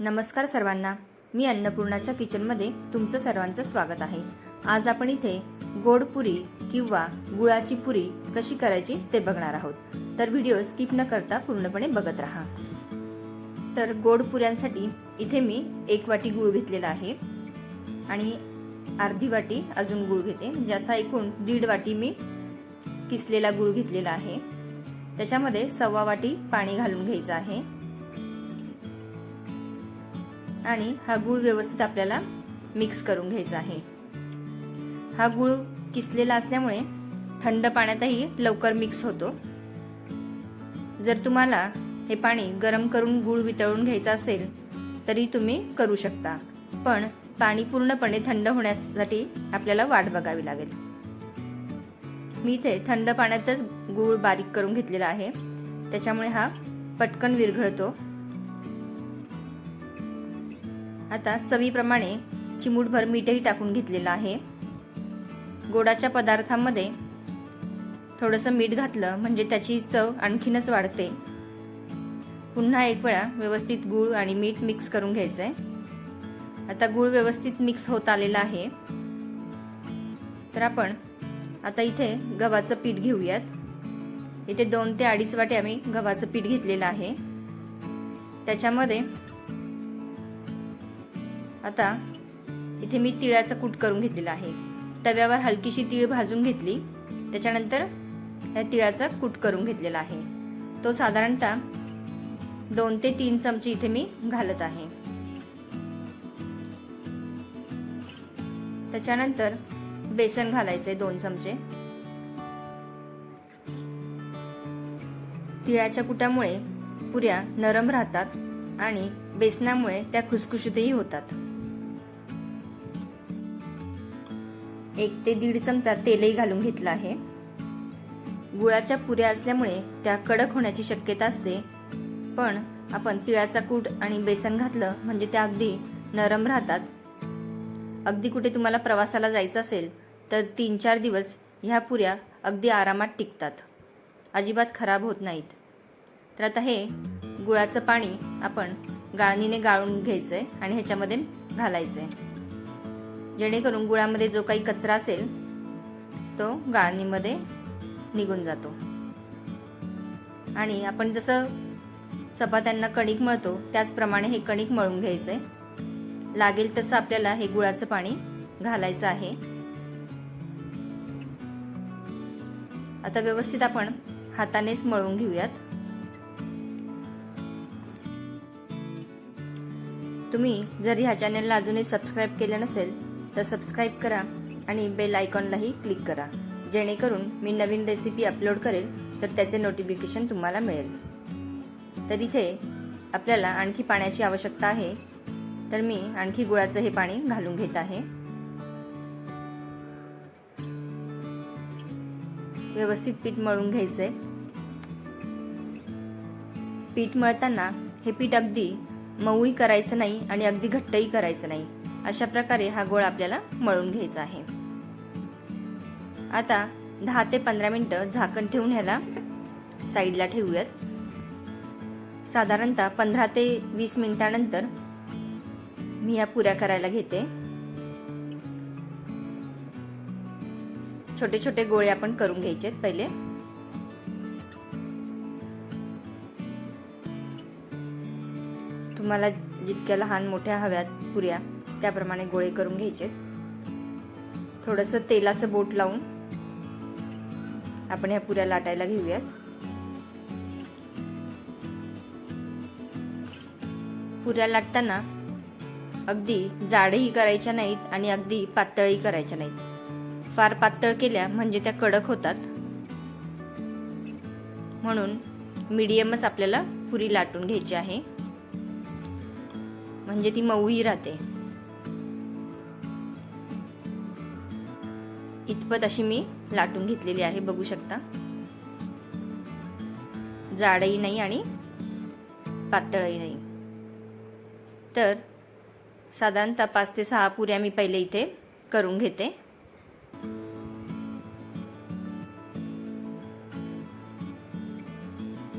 नमस्कार सर्वांना. मी अन्नपूर्णाच्या किचनमध्ये तुमचं सर्वांचं स्वागत आहे. आज आपण इथे गोड पुरी किंवा गुळाची पुरी कशी करायची ते बघणार आहोत. तर व्हिडिओ स्किप न करता पूर्णपणे बघत राहा. तर गोड पुऱ्यांसाठी इथे मी एक वाटी गुळ घेतलेला आहे आणि अर्धी वाटी अजून गुळ घेते. म्हणजे ज्याचा एकूण दीड वाटी मी किसलेला गुळ घेतलेला आहे. त्याच्यामध्ये सव्वा वाटी पाणी घालून घ्यायचं आहे. आणि हा गूळ व्यवस्थित आपल्याला मिक्स करून घ्यायचा आहे. हा गूळ किसलेला असल्यामुळे थंड पाण्यातही लवकर मिक्स होतो. जर तुम्हाला हे पाणी गरम करून गूळ वितळून घ्यायचं असेल तरी तुम्ही करू शकता. पण पाणी पूर्णपणे थंड होण्यासाठी आपल्याला वाट बघावी लागेल. मी इथे थंड पाण्यातच गूळ बारीक करून घेतलेला आहे. त्याच्यामुळे हा पटकन विरघळतो. आता चवीप्रमाणे चिमूटभर मीठही टाकून घेतलेलं आहे. गोडाच्या पदार्थामध्ये थोडंसं मीठ घातलं म्हणजे त्याची चव आणखीनच वाढते. पुन्हा एक वेळा व्यवस्थित गूळ आणि मीठ मिक्स करून घ्यायचं आहे आता गूळ व्यवस्थित मिक्स होत आलेला आहे. तर आपण आता इथे गव्हाचं पीठ घेऊयात. इथे दोन ते अडीच वाटे आम्ही गव्हाचं पीठ घेतलेलं आहे. त्याच्यामध्ये आता इथे मी तिळाचं कूट करून घेतलेलं आहे. तव्यावर हलकीशी तीळ भाजून घेतली. त्याच्यानंतर या तिळाचा कूट करून घेतलेला आहे. तो साधारणतः दोन ते तीन चमचे इथे मी घालत आहे. त्याच्यानंतर बेसन घालायचे दोन चमचे. तिळाच्या कुटामुळे पुऱ्या नरम राहतात आणि बेसनामुळे त्या खुसखुशीतही होतात. एक ते दीड चमचा तेलही घालून घेतलं आहे. गुळाच्या पुऱ्या असल्यामुळे त्या कडक होण्याची शक्यता असते. पण आपण तिळाचा कूट आणि बेसन घातलं म्हणजे त्या अगदी नरम राहतात. अगदी कुठे तुम्हाला प्रवासाला जायचं असेल तर तीन चार दिवस ह्या पुऱ्या अगदी आरामात टिकतात. अजिबात खराब होत नाहीत. तर आता हे गुळाचं पाणी आपण गाळणीने गाळून घ्यायचं आहे आणि ह्याच्यामध्ये घालायचं आहे जेणेकरून गुळामध्ये जो काही कचरा असेल तो गाळणीमध्ये निघून जातो. आणि आपण जसं चपात्यांना कणिक मळतो त्याचप्रमाणे हे कणिक मळून घ्यायचं आहे लागेल तसं आपल्याला हे गुळाचं पाणी घालायचं आहे. आता व्यवस्थित आपण हातानेच मळून घेऊयात. तुम्ही जर ह्या चॅनलला अजूनही सबस्क्राईब केलं नसेल तर सबस्क्राईब करा आणि बेल आयकॉनलाही क्लिक करा. जेणेकरून मी नवीन रेसिपी अपलोड करेल तर त्याचे नोटिफिकेशन तुम्हाला मिळेल. तर इथे आपल्याला आणखी पाण्याची आवश्यकता आहे. तर मी आणखी गुळाचं हे पाणी घालून घेत आहे. व्यवस्थित पीठ मळून घ्यायचंय. पीठ मळताना हे पीठ अगदी मऊही करायचं नाही आणि अगदी घट्टही करायचं नाही. अशा प्रकारे हा गोळ आपल्याला मळून घ्यायचा आहे. आता दहा ते पंधरा मिनटं झाकण ठेवून ह्याला साईडला ठेवूयात. साधारणतः पंधरा ते वीस मिनिटानंतर मी या पुऱ्या करायला घेते. छोटे छोटे गोळे आपण करून घ्यायचे पहिले. तुम्हाला जितक्या लहान मोठ्या हव्यात पुऱ्या त्याप्रमाणे गोळे करून घ्यायचे. थोडंसं तेलाचं बोट लावून आपण ह्या पुऱ्या लाटायला घेऊयात. पुऱ्या लाटताना अगदी जाडही करायच्या नाहीत आणि अगदी पातळही करायच्या नाहीत. फार पातळ केल्या म्हणजे त्या कडक होतात. म्हणून मीडियमच आपल्याला पुरी लाटून घ्यायची आहे. म्हणजे ती मऊही राहते. इतपत अशी मी लाटून घेतलेली आहे बघू शकता. जाडही नाही आणि पातळही नाही. तर साधारणतः पाच ते सहा पुऱ्या मी पहिले इथे करून घेते.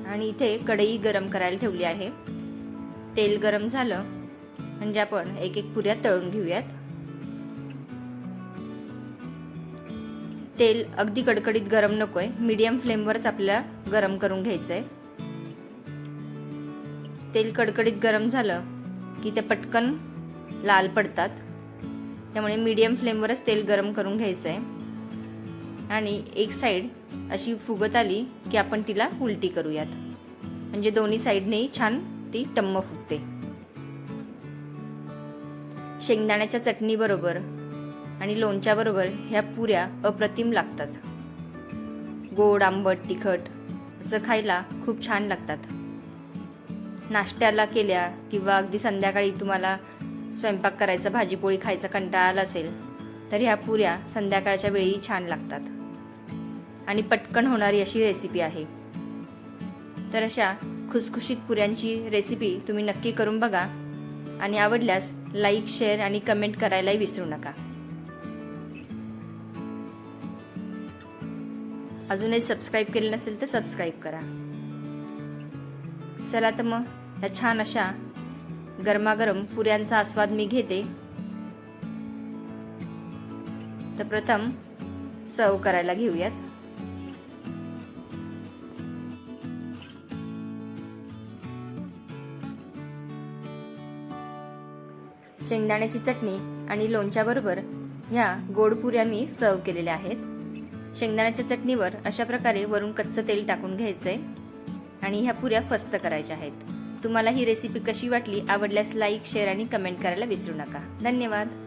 आणि इथे कढई गरम करायला ठेवली आहे. तेल गरम झालं. म्हणजे आपण एक एक पुऱ्या तळून घेऊयात. तेल अगदी कडकडीत गरम नकोय. मीडियम फ्लेमवरच आपल्याला गरम करून घ्यायचं आहे तेल कडकडीत गरम झालं की ते पटकन लाल पडतात. त्यामुळे मीडियम फ्लेमवरच तेल गरम करून घ्यायचं आहे आणि एक साईड अशी फुगत आली की आपण तिला उलटी करूयात. म्हणजे दोन्ही साईडनेही छान ती टम्म फुगते. शेंगदाण्याच्या चटणीबरोबर आणि लोणच्याबरोबर ह्या पुऱ्या अप्रतिम लागतात. गोड आंबट तिखट असं खायला खूप छान लागतात. नाश्त्याला केल्या किंवा अगदी संध्याकाळी तुम्हाला स्वयंपाक करायचा भाजीपोळी खायचा कंटाळा आला असेल तर ह्या पुऱ्या संध्याकाळच्या वेळी छान लागतात. आणि पटकन होणारी अशी रेसिपी आहे. तर अशा खुसखुशीत पुऱ्यांची रेसिपी तुम्ही नक्की करून बघा आणि आवडल्यास लाईक शेअर आणि कमेंट करायलाही विसरू नका. अजूनही सबस्क्राईब केले नसेल तर सबस्क्राईब करा. चला तर मग ह्या छान अशा गरमागरम पुऱ्यांचा आस्वाद मी घेते. तर प्रथम सर्व करायला घेऊयात. शेंगदाण्याची चटणी आणि लोणच्याबरोबर ह्या गोड पुऱ्या मी सर्व केलेल्या आहेत. शेंगदाण्याच्या चटणीवर अशा प्रकारे वरून कच्चं तेल टाकून घ्यायचं आहे आणि ह्या पुऱ्या फस्त करायच्या आहेत. तुम्हाला ही रेसिपी कशी वाटली आवडल्यास लाईक शेअर आणि कमेंट करायला विसरू नका. धन्यवाद.